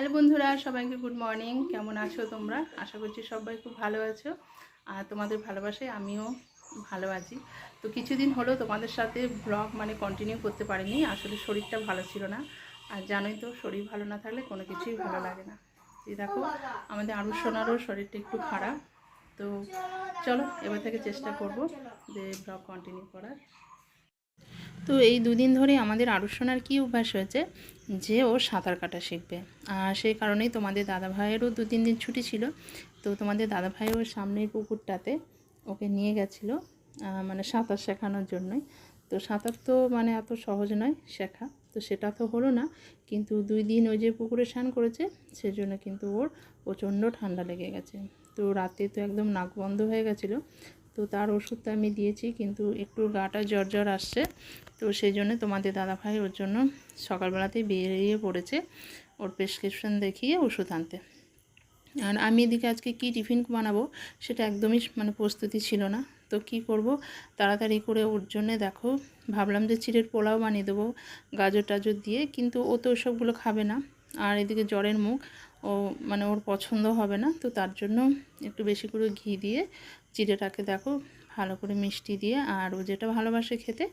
Hello বন্ধুরা, সবাইকে good morning কেমন আছো তোমরা? আশা করছি সবাই খুব ভালো আছো। আর তোমাদের ভালোবাসায় আমিও ভালো আছি। তো কিছুদিন হলো তোমাদের সাথে ব্লগ মানে কন্টিনিউ করতে পারিনি। আসলে শরীরটা ভালো ছিল না। আর জানোই তো, শরীর ভালো না থাকলে কোনো কিছুই ভালো লাগে না। এই দেখো, আমাদের আরু সোনারও শরীরটা একটু খারাপ। তো চলো, এবার থেকে চেষ্টা করব যে ব্লগ কন্টিনিউ করার। তো এই দুদিন ধরে আমাদের আরুষণার কী অভ্যাস হয়েছে? যে ও সাঁতার কাটা শিখবে। আর সেই কারণেই তোমাদের দাদা ভাইয়েরও দু তিন দিন ছুটি ছিল। তো তোমাদের দাদা ভাই ওর সামনের পুকুরটাতে ওকে নিয়ে গেছিল মানে সাঁতার শেখানোর জন্যই। তো সাঁতার তো মানে এত সহজ নয় শেখা। তো সেটা তো হলো না, কিন্তু দুই দিন ওই যে পুকুরে স্নান করেছে, সেজন্য কিন্তু ওর প্রচণ্ড ঠান্ডা লেগে গেছে। তো রাতে তো একদম নাক বন্ধ হয়ে গেছিল। তো তার ওষুধটা আমি দিয়েছি, কিন্তু একটু গাটা জ্বর জ্বর আসছে। তো সেই জন্য তোমাদের দাদাভাই ওর জন্য সকালবেলাতেই বেরিয়ে পড়েছে ওর প্রেসক্রিপশন দেখিয়ে ওষুধ আনতে। আর আমি এদিকে আজকে কি টিফিন বানাবো সেটা একদমই মানে প্রস্তুতি ছিল না। তো কি করব? তাড়াতাড়ি করে ওর জন্যে দেখো, ভাবলাম যে চিড়ের পোলাও বানিয়ে দেবো, গাজর টাজর দিয়ে, কিন্তু ও তো ওসবগুলো খাবে না। আর এদিকে জ্বরের মুখ, ও মানে ওর পছন্দ হবে না, তো তার জন্য একটু বেশি করে ঘি দিয়ে চিড়েটাকে দেখো ভালো করে মিষ্টি দিয়ে, আর ও যেটা ভালোবাসে খেতে,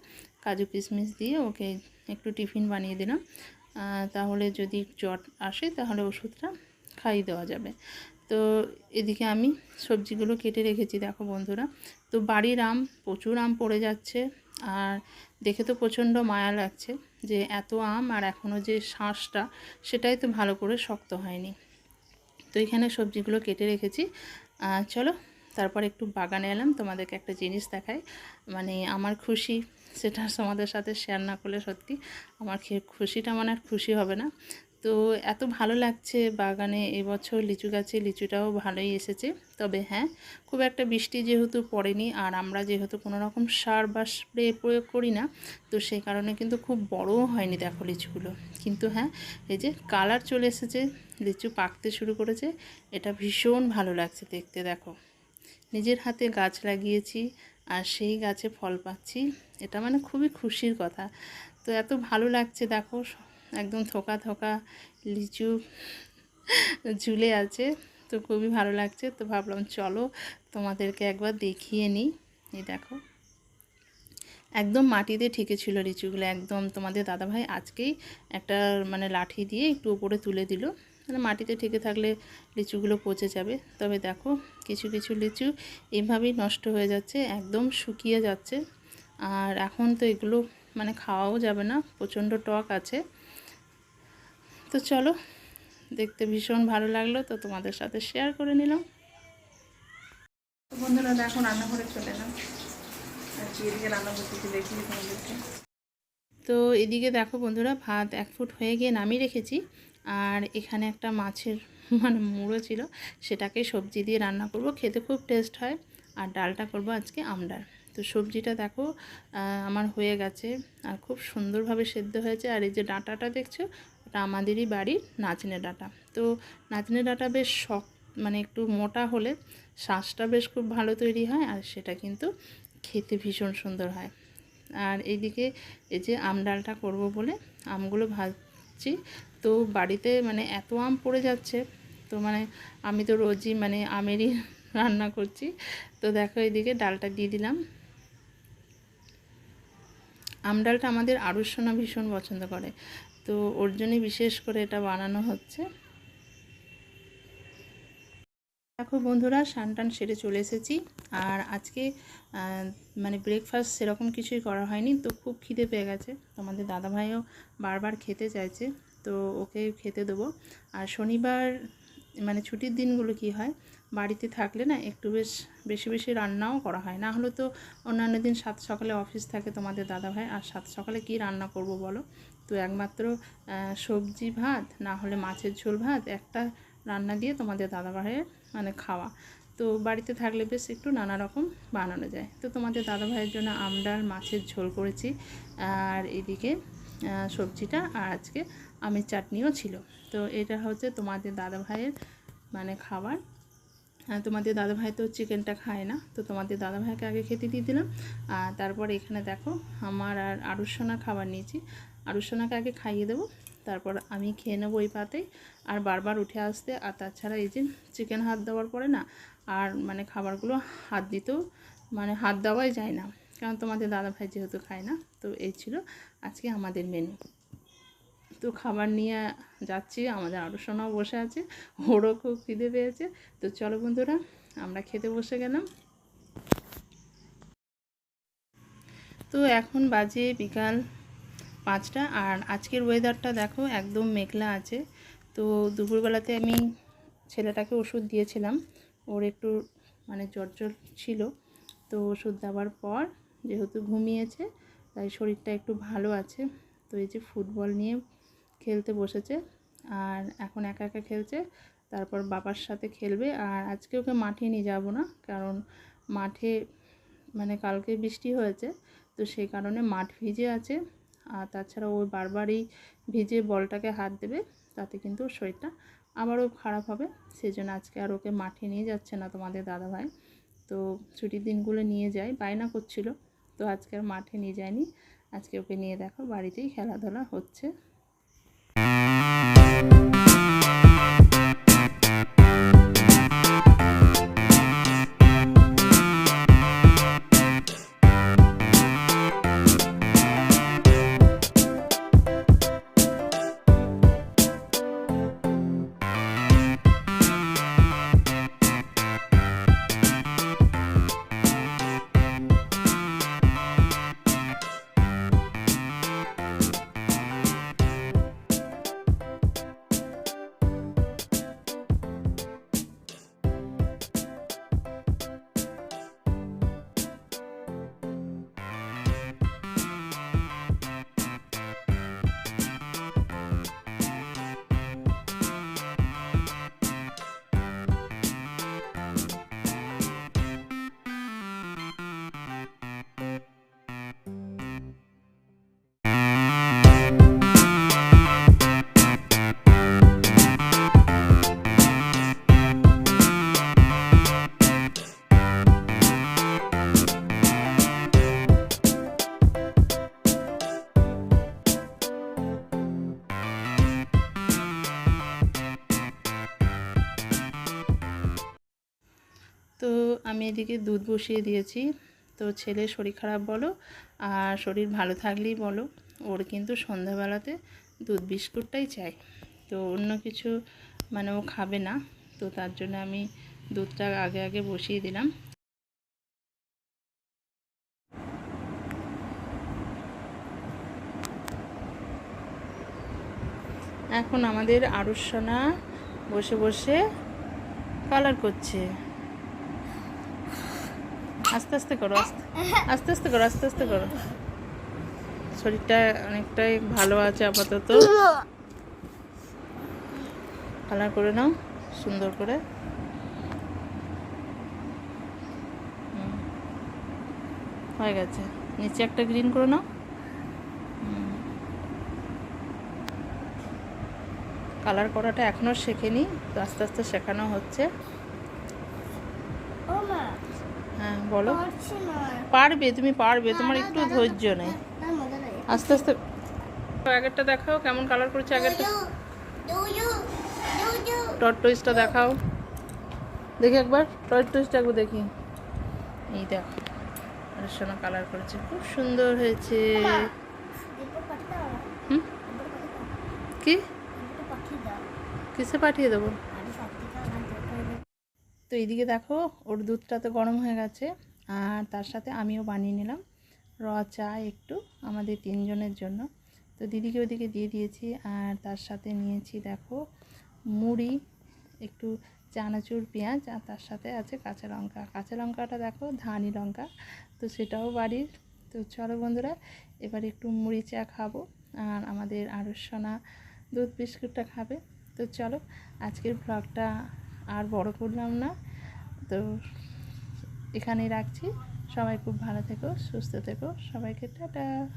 কাজু কিশমিশ দিয়ে ওকে একটু টিফিন বানিয়ে দিলাম। তাহলে যদি জ্বর আসে তাহলে ওষুধটা খাইয়ে দেওয়া যাবে। তো এদিকে আমি সবজিগুলো কেটে রেখেছি, দেখো বন্ধুরা। তো বাড়ির আম, প্রচুর আম পড়ে যাচ্ছে, আর দেখে তো প্রচণ্ড মায়া লাগছে যে এত আম আর এখনও যে শাঁসটা, সেটাই তো ভালো করে শক্ত হয়নি। তো এখানে সবজিগুলো কেটে রেখেছি। চলো তারপর একটু বাগানে এলাম, তোমাদেরকে একটা জিনিস দেখাই। মানে আমার খুশি, সেটা তোমাদের সাথে শেয়ার না করলে সত্যি আমার খুশিটা মানে আর খুশি হবে না। তো এত ভালো লাগছে বাগানে, এবছর লিচু গাছে লিচুটাও ভালোই এসেছে। তবে হ্যাঁ খুব একটা বৃষ্টি যেহেতু পড়েনি, আর আমরা যেহেতু কোনো রকম সার বা স্প্রে প্রয়োগ করি না, তো সেই কারণে কিন্তু খুব বড়ও হয়নি দেখো লিচুগুলো। কিন্তু হ্যাঁ এই যে কালার চলে এসেছে, লিচু পাকতে শুরু করেছে, এটা ভীষণ ভালো লাগছে দেখতে, দেখো। নিজের হাতে গাছ লাগিয়েছি আর সেই গাছে ফল পাচ্ছি। এটা মানে খুবই খুশির কথা। তো এত ভালো লাগছে, দেখো একদম থোকা থোকা লিচু ঝুলে আছে। তো খুবই ভালো লাগছে। তো ভাবলাম, চলো তোমাদেরকে একবার দেখিয়ে নিই। এই দেখো, একদম মাটিতে ঠেকেছিল লিচুগুলো। একদম তোমাদের দাদাভাই আজকেই একটা মানে লাঠি দিয়ে একটু উপরে তুলে দিল। মানে মাটিতে ঠেকে থাকলে লিচুগুলো পচে যাবে। তবে দেখো, কিছু কিছু লিচু এইভাবেই নষ্ট হয়ে যাচ্ছে, একদম শুকিয়ে যাচ্ছে। আর এখন তো এগুলো মানে খাওয়াও যাবে না, প্রচণ্ড টক আছে। তো চলো, দেখতে ভীষণ ভালো লাগল, তো তোমাদের সাথে শেয়ার করে নিলাম। বন্ধুরা, দেখো, রান্নাঘরে চলে এলাম। তো এদিকে দেখো বন্ধুরা, ভাত এক ফুট হয়ে গিয়ে নামিয়ে রেখেছি। আর এখানে একটা মাছের মানে মুড়ো ছিল, সেটাকে সবজি দিয়ে রান্না করব। খেতে খুব টেস্ট হয়। আর ডালটা করব আজকে আমডাল। তো সবজিটা দেখো আমার হয়ে গেছে। আর খুব সুন্দরভাবে সেদ্ধ হয়েছে। আর এই যে ডাঁটাটা দেখছ, ওটা আমাদেরই বাড়ির নাচনে ডাঁটা। তো নাচনে ডাঁটা বেশ শক্ত মানে একটু মোটা হলে শ্বাসটা বেশ খুব ভালো তৈরি হয় আর সেটা কিন্তু খেতে ভীষণ সুন্দর হয়। আর এইদিকে এই যে আম ডালটা করব বলে আমগুলো ভাজছি তো বাড়িতে মানে এত আম পড়ে যাচ্ছে, তো মানে আমি তো রোজই মানে আমেরই রান্না করছি। তো দেখো এদিকে ডালটা দিয়ে দিলাম। আম ডালটা আমাদের আরুষণা ভীষণ পছন্দ করে। তো ওর জন্যই বিশেষ করে এটা বানানো হচ্ছে। দেখো বন্ধুরা টান সেরে চলে এসেছি। আর আজকে মানে ব্রেকফাস্ট সেরকম কিছুই করা হয়নি, তো খুব খিদে পেয়ে গেছে। তোমাদের দাদাভাইও বারবার খেতে চাইছে, তো ওকে খেতে দেবো। আর শনিবার মানে ছুটির দিনগুলো কি হয়, বাড়িতে থাকলে না একটু বেশ, বেশি বেশি রান্নাও করা হয়। না হলে তো অন্যান্য দিন সাত সকালে অফিস থাকে তোমাদের দাদাভাই, আর সাত সকালে কি রান্না করব বলো? তো একমাত্র সবজি ভাত, না হলে মাছের ঝোল ভাত, একটা রান্না দিয়ে তোমাদের দাদাভাইয়ের মানে খাওয়া। তো বাড়িতে থাকলে বেশ একটু নানা রকম বানানো যায়। তো তোমাদের দাদাভাইয়ের জন্য আমডাল মাছের ঝোল করেছি। আর এদিকে সবজিটা আর আজকে আমের চাটনিও ছিল। তো এটা হচ্ছে তোমাদের দাদাভাইয়ের মানে খাবার। তোমাদের দাদাভাই তো চিকেনটা খায় না। তো তোমাদের দাদাভাইকে আগে খেতে দিয়ে দিলাম। আর তারপর এখানে দেখো, আমার আর আরুষোনা খাবার নিয়েছি। আরুষোনাকে আগে খাইয়ে দেবো। তারপর আমি খেয়ে নেব ওই পাতে। আর বারবার উঠে আসতে, আর তাছাড়া এই যে চিকেন হাত দেওয়ার পরে না, আর মানে খাবারগুলো হাত দিতেও মানে হাত দেওয়াই যায় না। কারণ তোমাদের দাদা ভাই যেহেতু খায় না, তো এই ছিল আজকে আমাদের মেনু তো খাবার নিয়ে যাচ্ছি, আমাদের আরও সোনাও বসে আছে, ওরও খুব খিদে পেয়েছে। তো চলো বন্ধুরা, আমরা খেতে বসে গেলাম। তো এখন বাজে বিকাল পাঁচটা আর আজকের ওয়েদারটা দেখো একদম মেঘলা আছে। তো দুপুরবেলাতে আমি ছেলেটাকে ওষুধ দিয়েছিলাম, ওর একটু মানে জ্বর ছিল। তো ওষুধ দেওয়ার পর যেহেতু ঘুমিয়েছে, তাই শরীরটা একটু ভালো আছে। তো এই যে ফুটবল নিয়ে খেলতে বসেছে আর এখন একা একা খেলছে, তারপর বাবার সাথে খেলবে। আর আজকে ওকে মাঠে নিয়ে যাব না, কারণ মাঠে মানে কালকে বৃষ্টি হয়েছে, তো সেই কারণে মাঠ ভিজে আছে। আর তাছাড়া ও বারবারই ভিজে বলটাকে হাত দেবে, তাতে কিন্তু শরীরটা আবারও খারাপ হবে। সেই জন্য আজকে আর ওকে মাঠে নিয়ে যাচ্ছে না তোমাদের দাদাভাই। তো ছুটির দিনগুলো নিয়ে যায়, বায়না করছিল, তো আজকে আর মাঠে নিয়ে যায়নি। আজকে ওকে নিয়ে দেখো, বাড়িতেই খেলাধুলা হচ্ছে। এদিকে দুধ বসিয়ে দিয়েছি। তো ছেলে শরীর খারাপ বলো, আর শরীর ভালো থাকলেই বলো, ওর কিন্তু সন্ধ্যাবেলাতে দুধ বিস্কুটটাই চাই। তো অন্য কিছু মানে ও খাবে না, তো তার জন্য আমি দুধটা আগে আগে বসিয়ে দিলাম। এখন আমাদের আরুষনা বসে বসে কালার করছে। আস্তে আস্তে করো, আস্তে আস্তে করো, আস্তে আস্তে করো। শরীরটা অনেকটাই ভালো আছে আপাতত। কালার করে নাও, সুন্দর করে। হয়ে গেছে। নিচে একটা গ্রিন করে নাও। কালার করাটা এখনও শেখেনি, তো আস্তে আস্তে শেখানো হচ্ছে। হ্যাঁ বলো। পারবে তুমি পারবে তোমার একটু ধৈর্য নেই। আস্তে আস্তে। আগেরটা দেখাও কেমন কালার করেছে আগেরটা? টয়েসটা দেখাও। দেখি একবার টট টয়েসটা একবার দেখি। এই দেখো আর সোনা কালার করেছে খুব সুন্দর হয়েছে। কি? কিসে পাঠিয়ে দেবো আমি সব থেকে আমার দুটো তো এইদিকে দেখো, ওর দুধটা তো গরম হয়ে গেছে। আর তার সাথে আমিও বানিয়ে নিলাম, র, চা একটু আমাদের তিনজনের জন্য। তো দিদিকে ওদিকে দিয়ে দিয়েছি, আর তার সাথে নিয়েছি দেখো মুড়ি, একটু চানাচুর, পেঁয়াজ, আর তার সাথে আছে কাঁচা লঙ্কা। কাঁচা লঙ্কাটা দেখো ধানি লঙ্কা, তো সেটাও বাড়ির। তো চলো বন্ধুরা, এবার একটু মুড়ি চা খাব, আর আমাদের আরসনা দুধ বিস্কুটটা খাবে। তো চলো, আজকের ব্লগটা আর বড় করলাম না। তো এখানেই রাখছি। সবাই খুব ভালো থেকো, সুস্থ থেকো। সবাইকে টাটা।